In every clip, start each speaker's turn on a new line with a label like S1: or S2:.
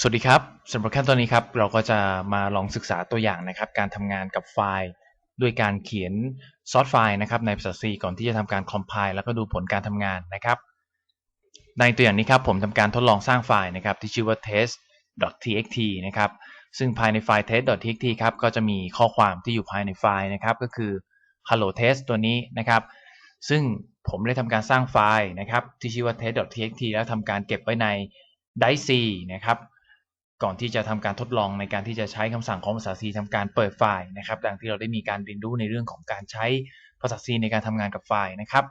S1: สวัสดีครับสำหรับขั้นตอนนี้ครับเราก็จะมาลองศึกษาตัวอย่างนะครับ การทำงานกับไฟล์ด้วยการเขียนซอสไฟล์นะครับในภาษา C ก่อนที่จะทำการ compile แล้วก็ดูผลการทำงานนะครับ ในตัวอย่างนี้ครับผมทำการทดลองสร้างไฟล์นะครับ ที่ชื่อว่า test.txt นะครับซึ่งภายในไฟล์ test.txt ครับก็จะมีข้อความที่อยู่ภายในไฟล์นะครับ ก็คือ hello test ตัวนี้นะครับ ซึ่งผมได้ทำการสร้างไฟล์นะครับที่ชื่อว่า test.txt แล้วทำการเก็บไว้ใน dice นะครับ ก่อนที่จะทำการทดลองในการที่จะใช้คำสั่งของภาษา C ทำการเปิดไฟล์นะครับดังที่เราได้มีการเรียนรู้ในเรื่องของการใช้ภาษา C ในการทำงานกับไฟล์นะครับ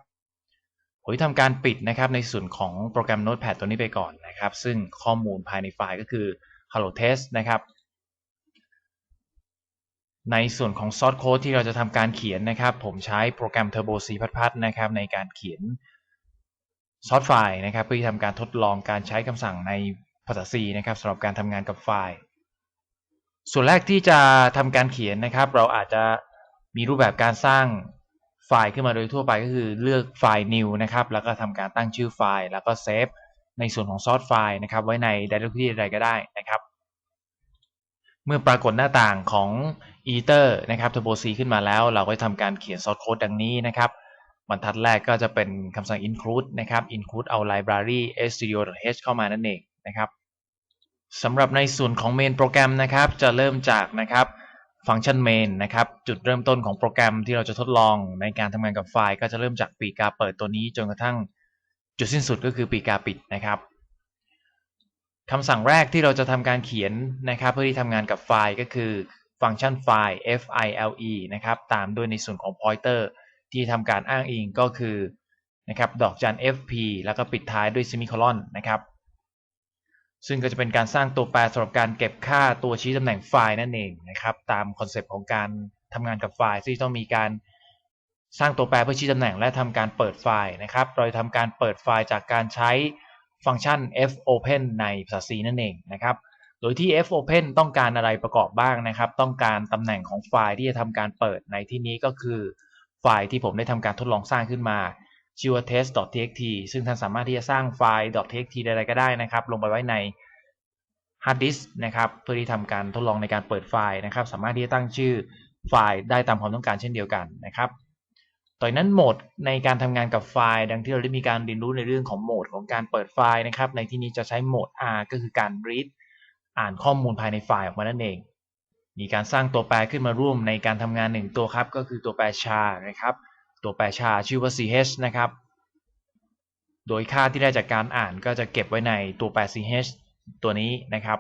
S1: ผมจะทำการปิดนะครับในส่วนของโปรแกรม Notepad ตัวนี้ไปก่อนนะครับ ซึ่งข้อมูลภายในไฟล์ก็คือ hello test นะครับ ในส่วนของซอสโค้ดที่เราจะทำการเขียนนะครับ ผมใช้โปรแกรม Turbo C พัดๆนะครับในการเขียนซอสไฟล์นะครับ เพื่อทำการทดลองการใช้คำสั่งใน ภาษา C นะครับสำหรับการทำงานกับไฟล์ ส่วนแรกที่จะทำการเขียนนะครับ เราอาจจะมีรูปแบบการสร้างไฟล์ขึ้นมาโดยทั่วไปก็คือเลือกไฟล์ new นะครับ แล้วก็ทำการตั้งชื่อไฟล์ แล้วก็เซฟในส่วนของซอสไฟล์นะครับ ไว้ใน directory ใดก็ได้นะครับ เมื่อปรากฏหน้าต่างของ editor นะครับ turbo c ขึ้นมาแล้ว เราก็ทำการเขียนซอสโค้ดดังนี้นะครับ บรรทัดแรกก็จะเป็นคำสั่ง include นะครับ include เอา library studio.h เข้ามานั่นเอง นะครับสำหรับในส่วนของเมนโปรแกรมนะครับจะเริ่มจากนะครับฟังก์ชันเมนนะครับจุดเริ่มต้นของโปรแกรมที่เราจะทดลองในการทำงานกับไฟล์ ก็จะเริ่มจากปีกาเปิดตัวนี้จนกระทั่งจุดสิ้นสุดก็คือปีกาปิดนะครับคำสั่งแรกที่เราจะทำการเขียนนะครับ เพื่อที่ทำงานกับไฟล์ก็คือฟังก์ชันไฟล์ file นะครับตามด้วยในส่วนของ pointer ที่ทำการอ้างอิงก็คือนะครับดอกจัน fp แล้วก็ปิดท้ายด้วย semicolon นะครับ ซึ่งก็จะเป็นการสร้างตัวแปรสำหรับการเก็บค่าตัวชี้ตำแหน่งไฟล์นั่นเองนะครับ ตามคอนเซปต์ของการทำงานกับไฟล์ที่ต้องมีการสร้างตัวแปรเพื่อชี้ตำแหน่งและทำการเปิดไฟล์นะครับ โดยทำการเปิดไฟล์จากการใช้ฟังก์ชัน fopen ในภาษา C นั่นเองนะครับ โดยที่ fopen ต้องการอะไรประกอบบ้างนะครับ ต้องการตำแหน่งของไฟล์ที่จะทำการเปิดในที่นี้ก็คือไฟล์ที่ผมได้ทำการทดลองสร้างขึ้นมา ชื่อว่า test.txt ซึ่งท่านสามารถที่จะสร้างไฟล์ .txt ใดๆก็ได้นะครับ ลงไปไว้ใน hard disk นะครับเพื่อที่ทำการทดลองในการเปิดไฟล์นะครับ สามารถที่จะตั้งชื่อไฟล์ได้ตามความต้องการเช่นเดียวกันนะครับต่อนั้นโหมดในการทำงานกับไฟล์ ดังที่เราได้มีการเรียนรู้ในเรื่องของโหมดของการเปิดไฟล์นะครับ ในที่นี้จะใช้โหมด R ก็คือการ read อ่านข้อมูลภายในไฟล์ออกมานั่นเอง มีการสร้างตัวแปรขึ้นมาร่วมในการทำงานหนึ่งตัวครับ ก็คือตัวแปรชานะครับ ตัวแปรชาชื่อว่า ch นะครับ โดยค่าที่ได้จากการอ่านก็จะเก็บไว้ในตัวแปร ch ตัวนี้นะครับ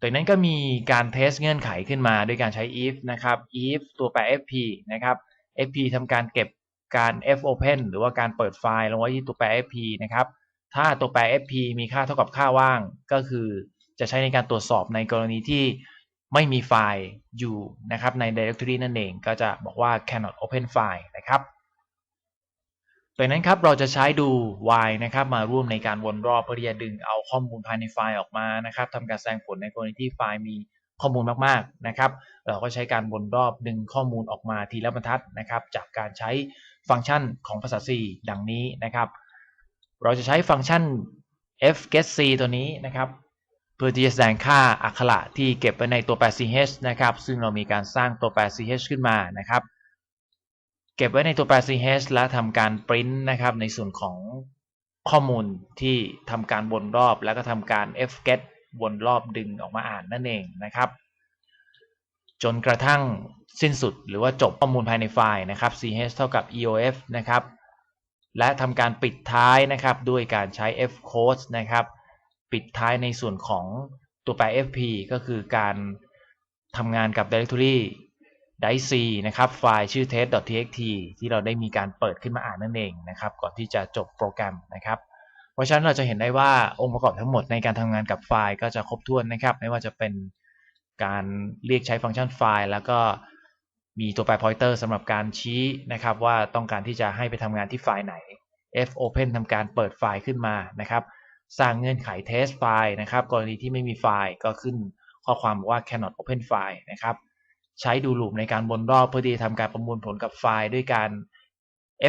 S1: ตัวนั้นก็มีการเทสเงื่อนไขขึ้นมาด้วยการใช้ if นะครับ if ตัวแปร fp นะครับ fp ทำการเก็บการ fopen หรือว่าการเปิดไฟล์ลงไว้ที่ตัวแปร fp นะครับ ถ้าตัวแปร fp มีค่าเท่ากับค่าว่าง ก็คือจะใช้ในการตรวจสอบในกรณีที่ไม่มีไฟล์อยู่นะครับใน directory นั่นเอง ก็จะบอกว่า cannot open file นะ ครับตัวนั้นครับเราจะใช้ดู while นะครับมาร่วมในการวนรอบเพื่อที่จะดึงเอาข้อมูลภายในไฟล์ออกมานะครับทำการแสดงผลในกรณีที่ไฟล์มีข้อมูลมากๆนะครับ เราก็ใช้การวนรอบดึงข้อมูลออกมาทีละบรรทัดนะครับ จากการใช้ฟังก์ชันของภาษา C ดังนี้นะครับ เราจะใช้ฟังก์ชัน fgetC ตัวนี้นะครับ เพื่อที่จะแสดงค่าอักขระที่เก็บไว้ในตัวแปร ch นะครับ ซึ่งเรามีการสร้างตัวแปร ch ขึ้นมานะครับ เก็บไว้ในตัวแปร ch และทำการปริ้นนะครับในส่วนของข้อมูลที่ทำการวนรอบแล้วก็ทำการ fget วนรอบดึงออกมาอ่านนั่นเองนะครับ จนกระทั่งสิ้นสุดหรือว่าจบข้อมูลภายในไฟล์นะครับ ch เท่ากับ eof นะครับ และทำการปิดท้ายนะครับด้วยการใช้ fcode นะครับ ปิดท้ายในส่วนของตัวแปร fp ก็คือการทำงานกับ directory dic นะครับไฟล์ชื่อ test.txt ที่เราได้มีการเปิดขึ้นมาอ่านนั่นเองนะครับก่อนที่จะจบโปรแกรมนะครับ เพราะฉะนั้นเราจะเห็นได้ว่าองค์ประกอบทั้งหมดในการทำงานกับไฟล์ก็จะครบถ้วนนะครับ ไม่ว่าจะเป็นการเรียกใช้ฟังก์ชันไฟล์ แล้วก็มีตัวแปร pointer สำหรับการชี้นะครับ ว่าต้องการที่จะให้ไปทำงานที่ไฟล์ไหน fopen ทำการเปิดไฟล์ขึ้นมานะครับ สร้างเงื่อนไข test ไฟล์นะครับ กรณีที่ไม่มีไฟล์ก็ขึ้นข้อความว่า cannot open file นะครับ ใช้ดูลูปในการวนรอบเพื่อที่จะทำการประมวลผลกับไฟล์ด้วยการ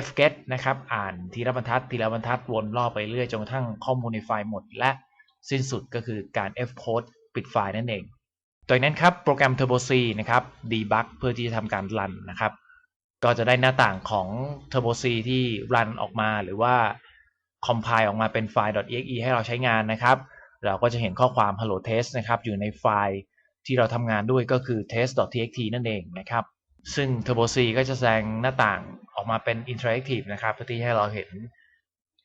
S1: fget นะครับ อ่านทีละบรรทัด ทีละบรรทัดวนรอบไปเรื่อยจนกระทั่งข้อมูลในไฟล์หมด และสิ้นสุดก็คือการ F code ปิดไฟล์นั่นเอง ตัวนั้นครับโปรแกรม Turbo C นะครับ debug เพื่อที่จะทำการรันนะครับ ก็จะได้หน้าต่างของ Turbo C ที่รันออกมาหรือว่า compile ออกมาเป็นไฟล์ .exe ให้เราใช้งานนะครับ เราก็จะเห็นข้อความ hello test นะครับ อยู่ในไฟล์ ที่เราทำงานด้วยก็คือ test.txt นั่นเองนะครับ ซึ่ง Turbo C ก็จะแสดงหน้าต่างออกมาเป็น interactive นะครับเพื่อที่ให้เราเห็น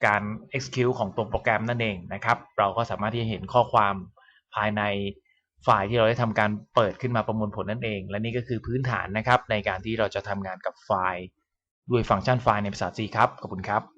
S1: การ execute ของตัวโปรแกรมนั่นเองนะครับ เราก็สามารถที่จะเห็นข้อความภายในไฟล์ที่เราได้ทำการเปิดขึ้นมาประมวลผลนั่นเอง และนี่ก็คือพื้นฐานนะครับในการที่เราจะทำงานกับไฟล์ ด้วยฟังก์ชันไฟล์ในภาษา C ครับ ขอบคุณครับ